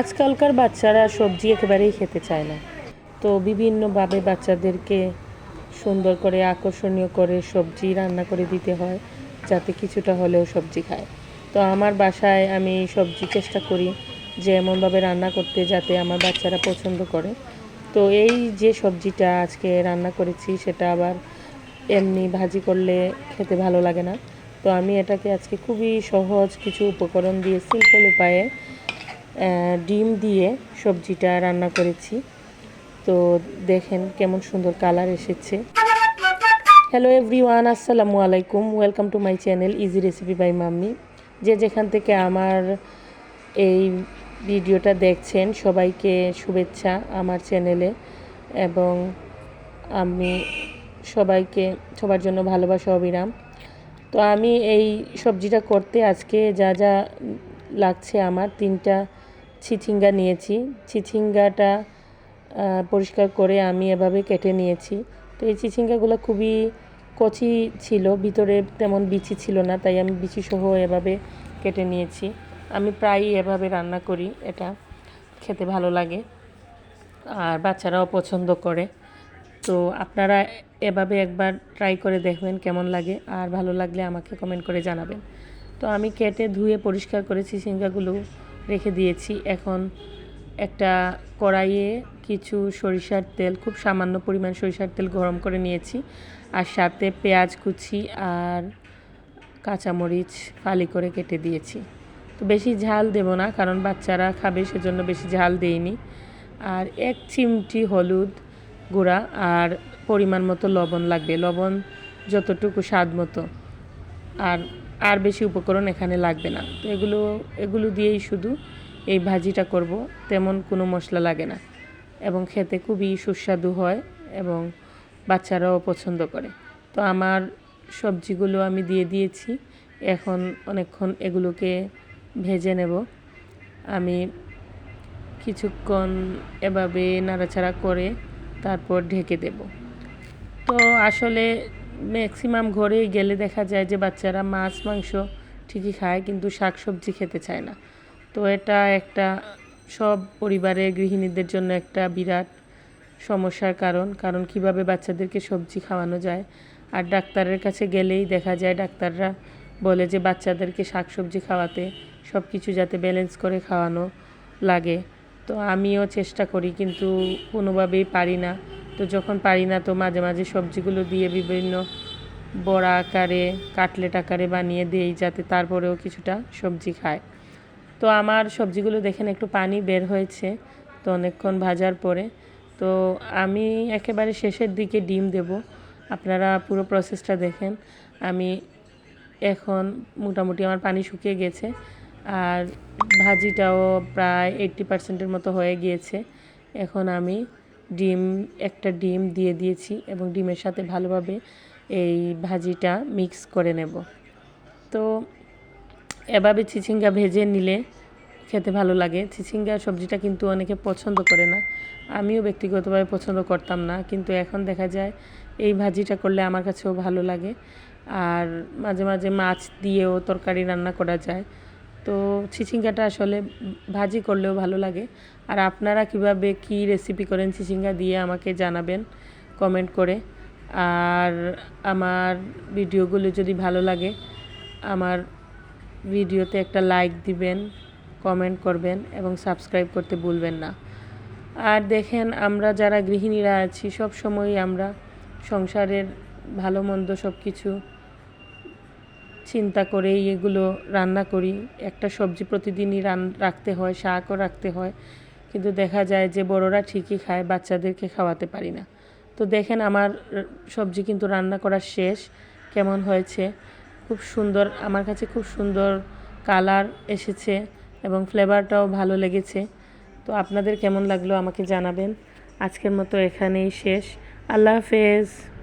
আজকালকার বাচ্চারা সবজি একেবারেই খেতে চায় না। তো বিভিন্নভাবে বাচ্চাদেরকে সুন্দর করে, আকর্ষণীয় করে সবজি রান্না করে দিতে হয়, যাতে কিছুটা হলেও সবজি খায়। তো আমার বাসায় আমি সবজি চেষ্টা করি যে এমনভাবে রান্না করতে যাতে আমার বাচ্চারা পছন্দ করে। তো এই যে সবজিটা আজকে রান্না করেছি, সেটা আবার এমনি ভাজি করলে খেতে ভালো লাগে না। তো আমি এটাকে আজকে খুবই সহজ কিছু উপকরণ দিয়ে সিম্পল উপায়ে ডিম দিয়ে সবজিটা রান্না করেছি। তো দেখেন কেমন সুন্দর কালার এসেছে। হ্যালো এভরিওয়ান আসসালামু আলাইকুম। Welcome to my channel easy recipe by mummy যে যেখান থেকে আমার এই ভিডিওটা দেখছেন, সবাইকে শুভেচ্ছা আমার চ্যানেলে এবং আমি সবাইকে, সবার জন্য ভালোবাসা, অবিরাম। তো আমি এই সবজিটা করতে আজকে যা যা লাগছে আমার, তিনটা চিচিঙ্গা নিয়েছি। চিচিঙ্গাটা পরিষ্কার করে আমি এভাবে কেটে নিয়েছি। তো এই চিচিঙ্গাগুলো খুবই কচি ছিল, ভিতরে তেমন বিচি ছিল না, তাই আমি বিচি সহ এভাবে কেটে নিয়েছি। আমি প্রায়ই এভাবে রান্না করি, এটা খেতে ভালো লাগে আর বাচ্চারাও পছন্দ করে। তো আপনারা এভাবে একবার ট্রাই করে দেখবেন কেমন লাগে আর ভালো লাগলে আমাকে কমেন্ট করে জানাবেন। তো আমি কেটে ধুয়ে পরিষ্কার করে চিচিঙ্গাগুলো রেখে দিয়েছি। এখন একটা কড়াইয়ে কিছু সরিষার তেল, খুব সামান্য পরিমাণ সরিষার তেল গরম করে নিয়েছি। আর সাথে পেঁয়াজ কুচি আর কাঁচামরিচ ফালি করে কেটে দিয়েছি। তো বেশি ঝাল দেব না, কারণ বাচ্চারা খাবে, সেজন্য বেশি ঝাল দেইনি। আর এক চিমটি হলুদ গুঁড়া আর পরিমাণ মতো লবণ লাগবে। লবণ যতটুকু স্বাদ মতো। আর আর বেশি উপকরণ এখানে লাগবে না। তো এগুলো এগুলো দিয়েই শুধু এই ভাজিটা করব, তেমন কোনো মশলা লাগে না। এবং খেতে খুবই সুস্বাদু হয় এবং বাচ্চারাও পছন্দ করে। তো আমার সবজিগুলো আমি দিয়ে দিয়েছি। এখন অনেকক্ষণ এগুলোকে ভেজে নেব। আমি কিছুক্ষণ এভাবে নাড়াচাড়া করে তারপর ঢেকে দেব। তো আসলে ম্যাক্সিমাম ঘরেই গেলে দেখা যায় যে বাচ্চারা মাছ, মাংস ঠিকই খায়, কিন্তু শাক সবজি খেতে চায় না। তো এটা একটা, সব পরিবারের গৃহিণীদের জন্য একটা বিরাট সমস্যার কারণ। কারণ কীভাবে বাচ্চাদেরকে সবজি খাওয়ানো যায়? আর ডাক্তারের কাছে গেলেই দেখা যায়, ডাক্তাররা বলে যে বাচ্চাদেরকে শাক সবজি খাওয়াতে সব কিছু যাতে ব্যালেন্স করে খাওয়ানো লাগে। তো আমিও চেষ্টা করি, কিন্তু কোনোভাবেই পারি না। তো যখন পারি না তো মাঝে মাঝে সবজিগুলো দিয়ে বিভিন্ন বড়া আকারে, কাটলেট আকারে বানিয়ে দিই যাতে তারপরেও কিছুটা সবজি খায়। তো আমার সবজিগুলো দেখেন একটু পানি বের হয়েছে, তো অনেকক্ষণ ভাজার পরে। তো আমি একেবারে শেষের দিকে ডিম দেব। আপনারা পুরো প্রসেসটা দেখেন। আমি এখন মোটামুটি আমার পানি শুকিয়ে গেছে আর ভাজিটাও প্রায় এইট্টি পার্সেন্টের মতো হয়ে গিয়েছে। এখন আমি ডিম, একটা ডিম দিয়ে দিয়েছি এবং ডিমের সাথে ভালোভাবে এই ভাজিটা মিক্স করে নেব। তো এভাবে চিচিঙ্গা ভেজে নিলে খেতে ভালো লাগে। চিচিঙ্গা সবজিটা কিন্তু অনেকে পছন্দ করে না। আমিও ব্যক্তিগতভাবে পছন্দ করতাম না, কিন্তু এখন দেখা যায় এই ভাজিটা করলে আমার কাছেও ভালো লাগে। আর মাঝে মাঝে মাছ দিয়েও তরকারি রান্না করা যায়। তো চিচিঙ্গাটা আসলে ভাজি করলেও ভালো লাগে। আর আপনারা কীভাবে কি রেসিপি করেন চিচিঙ্গা দিয়ে আমাকে জানাবেন কমেন্ট করে। আর আমার ভিডিওগুলো যদি ভালো লাগে, আমার ভিডিওতে একটা লাইক দিবেন কমেন্ট করবেন এবং সাবস্ক্রাইব করতে ভুলবেন না। আর দেখেন, আমরা যারা গৃহিণীরা আছি সব সময়ই আমরা সংসারের ভালো মন্দ সব কিছু চিন্তা করেই এগুলো রান্না করি। একটা সবজি প্রতিদিনই রান, রাখতে হয়, শাকও রাখতে হয়। কিন্তু দেখা যায় যে বড়রা ঠিকই খায়, বাচ্চাদেরকে খাওয়াতে পারি না। তো দেখেন আমার সবজি কিন্তু রান্না করা শেষ, কেমন হয়েছে? খুব সুন্দর, আমার কাছে খুব সুন্দর কালার এসেছে এবং ফ্লেভারটাও ভালো লেগেছে। তো আপনাদের কেমন লাগল আমাকে জানাবেন। আজকের মতো এখানেই শেষ। আল্লাহ হাফেজ।